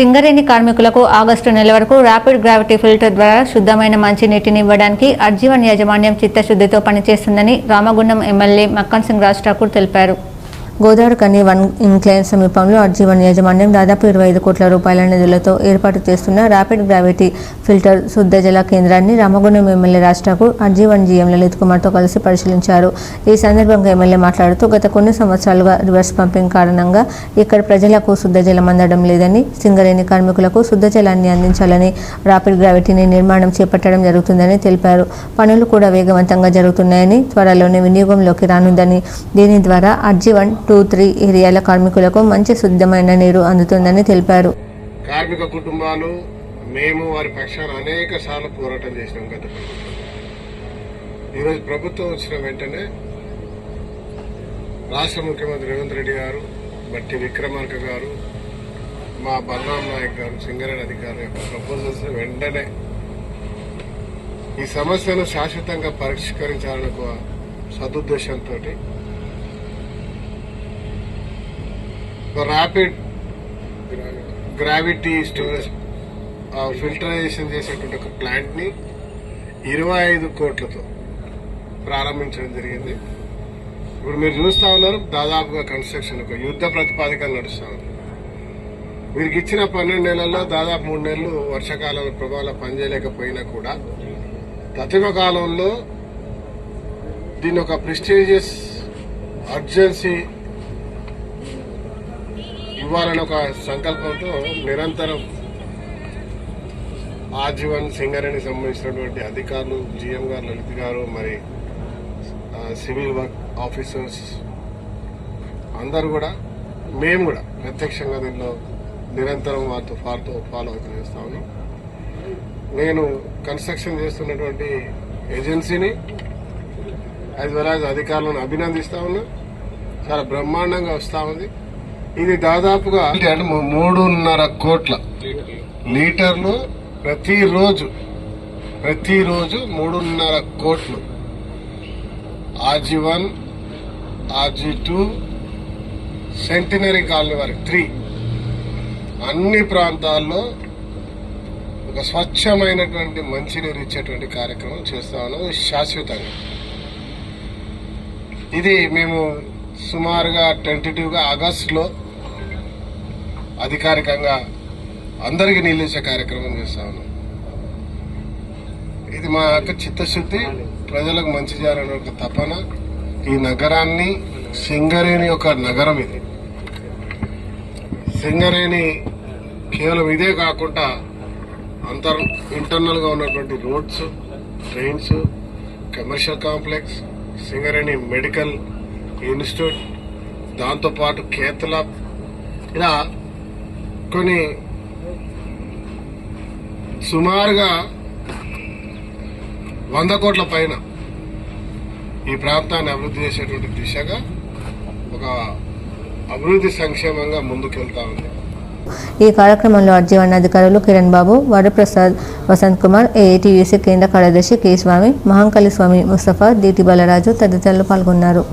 సింగరేణి కార్మికులకు ఆగస్టు నెల వరకు ర్యాపిడ్ గ్రావిటీ ఫిల్టర్ ద్వారా శుద్ధమైన మంచినీటిని ఇవ్వడానికి అర్జీవన్ యాజమాన్యం చిత్తశుద్ధితో పనిచేస్తుందని రామగుండం ఎమ్మెల్యే మక్కన్ సింగ్ రాజ్ ఠాకూర్ తెలిపారు. గోదావరి కని వన్ ఇంక్లైన్ సమీపంలో అర్జీవన్ యాజమాన్యం దాదాపు ఇరవై ఐదు కోట్ల రూపాయల నిధులతో ఏర్పాటు చేస్తున్న ర్యాపిడ్ గ్రావిటీ ఫిల్టర్ శుద్ధ జల కేంద్రాన్ని రామగుండం ఎమ్మెల్యే రాష్ట్రకు అర్జీవన్ జీఎం లలిత్ కుమార్తో కలిసి పరిశీలించారు. ఈ సందర్భంగా ఎమ్మెల్యే మాట్లాడుతూ గత కొన్ని సంవత్సరాలుగా రివర్స్ పంపింగ్ కారణంగా ఇక్కడ ప్రజలకు శుద్ధ జలం అందడం లేదని సింగరేణి కార్మికులకు శుద్ధ జలాన్ని అందించాలని ర్యాపిడ్ గ్రావిటీని నిర్మాణం చేపట్టడం జరుగుతుందని తెలిపారు. పనులు కూడా వేగవంతంగా జరుగుతున్నాయని త్వరలోనే వినియోగంలోకి రానుందని. దీని ద్వారా అర్జీవన్ టూ త్రీ ఏరియాల కార్మికులకు మంచి శుద్ధమైన నీరు అందుతుందని తెలిపారు. కార్మిక కుటుంబాలు మేము వారి పక్షాన అనేక సార్లు పోరాటం చేసినాం గత ప్రభుత్వం. ఈరోజు ప్రభుత్వం వచ్చిన వెంటనే రాష్ట్ర ముఖ్యమంత్రి రేవంత్ రెడ్డి గారు బట్టి విక్రమార్క గారు మా బలరాం నాయక్ గారు సింగరేణి అధికారుల యొక్క ప్రపోజల్స్ వెంటనే ఈ సమస్యను శాశ్వతంగా పరిష్కరించాలని సదుద్దేశంతో సదుద్దేశంతో ర్యాపిడ్ గ్రావిటీ స్టోరేజ్ ఫిల్టరైజేషన్ చేసేటువంటి ఒక ప్లాంట్ని ఇరవై ఐదు కోట్లతో ప్రారంభించడం జరిగింది. ఇప్పుడు మీరు చూస్తా ఉన్నారు దాదాపుగా కన్స్ట్రక్షన్ ఒక యుద్ధ ప్రతిపాదికలు నడుస్తూ ఉంది వీరికి ఇచ్చిన పన్నెండు నెలల్లో దాదాపు మూడు నెలలు వర్షాకాలం ప్రభావం పనిచేయలేకపోయినా కూడా ప్రతిమ కాలంలో దీని ఒక ప్రెస్టీజియస్ అర్జెన్సీ ఇవ్వాలని ఒక సంకల్పంతో నిరంతరం ఆజీవన్ సింగరేణి సంబంధించినటువంటి అధికారులు జిఎం గారు లలిత్ గారు మరి సివిల్ వర్క్ ఆఫీసర్స్ అందరూ కూడా మేము కూడా ప్రత్యక్షంగా దీనిలో నిరంతరం వారితో ఫార్తో ఫాలో అవుతూ చేస్తా ఉన్నాం. నేను కన్స్ట్రక్షన్ చేస్తున్నటువంటి ఏజెన్సీని యాజ్ వెల్ యాజ్ అధికారులను అభినందిస్తా ఉన్నా. చాలా బ్రహ్మాండంగా వస్తూ ఉంది. ఇది దాదాపుగా మూడున్నర కోట్ల లీటర్లు ప్రతిరోజు ప్రతిరోజు మూడున్నర కోట్లు. RG one RG two centenary colony వరకు త్రీ. అన్ని ప్రాంతాల్లో ఒక స్వచ్ఛమైనటువంటి మంచినీరు ఇచ్చేటువంటి కార్యక్రమం చేస్తా ఉన్నాం శాశ్వతంగా. ఇది మేము సుమారుగా టెంటేటివ్గా ఆగస్టులో అధికారికంగా అందరికీ నిలిచే కార్యక్రమం చేస్తా ఉన్నాం. ఇది మా యొక్క చిత్తశుద్ధి. ప్రజలకు మంచి చేయాలనే ఒక తపన. ఈ నగరాన్ని సింగరేణి ఒక నగరం ఇది. సింగరేణి కేవలం ఇదే కాకుండా అంతర్ ఇంటర్నల్గా ఉన్నటువంటి roads trains commercial complex Singareni medical institute దాంతోపాటు కేతల ఇలా కొన్ని సుమారుగా వంద కోట్ల పైన ఈ ప్రాంతాన్ని అభివృద్ధి చేసేటువంటి దిశగా ఒక అభివృద్ధి సంక్షేమంగా ముందుకెళ్తా ఉంది. ఈ కార్యక్రమంలో అర్జీవన్ అధికారులు కిరణ్ బాబు వరప్రసాద్ వసంత్ కుమార్ ఏఐటీయూసీ కేంద్ర కార్యదర్శి కె స్వామి మహంకాళి స్వామి ముస్తఫా డిటి బాలరాజు తదితరులు పాల్గొన్నారు.